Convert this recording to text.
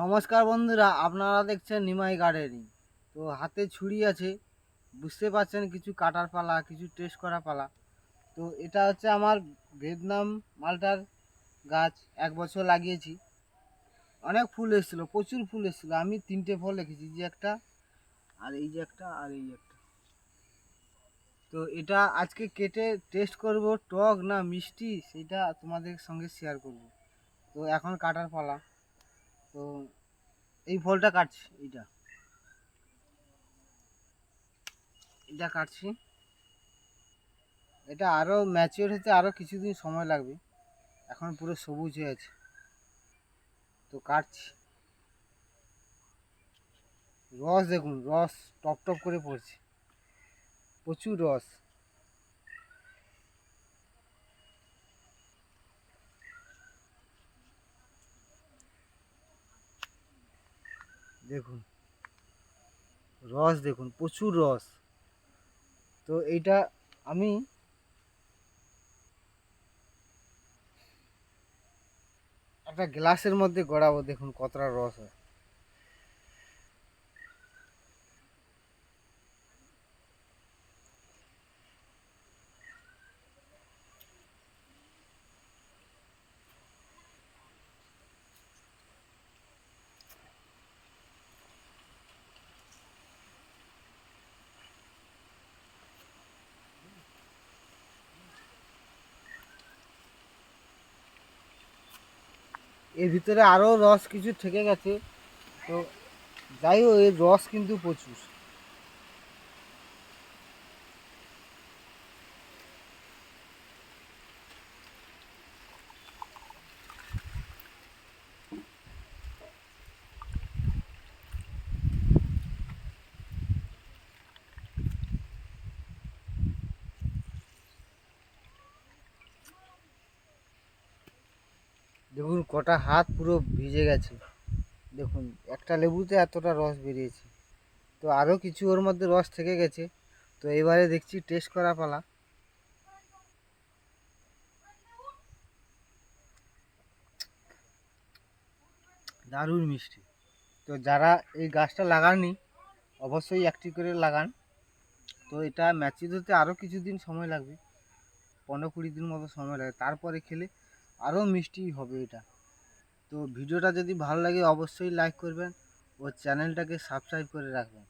নমস্কার বন্ধুরা, আপনারা দেখছেন নিমাই গার্ডেনিং। তো হাতে ছুরি আছে, বুঝতে পারছেন কিছু কাটার পালা, কিছু টেস্ট করা পালা। তো এটা হচ্ছে আমার ভিয়েতনাম মালটার গাছ, এক বছর লাগিয়েছি। অনেক ফুল এসেছিল, প্রচুর ফুল এসেছিল। আমি তিনটে ফল রেখেছি যে একটা, আর এই যে একটা, আর এই একটা। তো এটা আজকে কেটে টেস্ট করব, টক না মিষ্টি, সেটা তোমাদের সঙ্গে শেয়ার করব। তো এখন কাটার পালা। তো এই ফলটা কাটছি, এইটা। এটা কাটছি। এটা আরও ম্যাচিওর হতে আরও কিছুদিন সময় লাগবে। এখন পুরো সবুজ হয়ে আছে। তো কাটছি। রস দেখুন, রস টপ টপ করে পড়ছে। প্রচুর রস। দেখুন, রস দেখুন, প্রচুর রস। তো এইটা আমি একটা গ্লাসের মধ্যে গড়াবো, দেখুন কতটা রস হয়। এর ভিতরে আরও রস কিছু থেকে গেছে। তো যাই হোক এর রস কিন্তু প্রচুর। দেখুন, কটা হাত পুরো ভিজে গেছে। দেখুন, একটা লেবুতে এতটা রস বেরিয়েছে। তো আরও কিছু ওর মধ্যে রস থেকে গেছে। তো এবারে দেখছি টেস্ট করা পালা। দারুণ মিষ্টি। তো যারা এই গাছটা লাগাননি, অবশ্যই একটি করে লাগান। তো এটা ম্যাচিদ হতে আরও কিছুদিন সময় লাগবে। পনেরো কুড়ি দিন মতো সময় লাগে তারপরে খেলে আরও মিষ্টি হবে এটা। তো ভিডিওটা যদি ভালো লাগে, অবশ্যই লাইক করবেন ও চ্যানেলটাকে সাবস্ক্রাইব করে রাখবেন।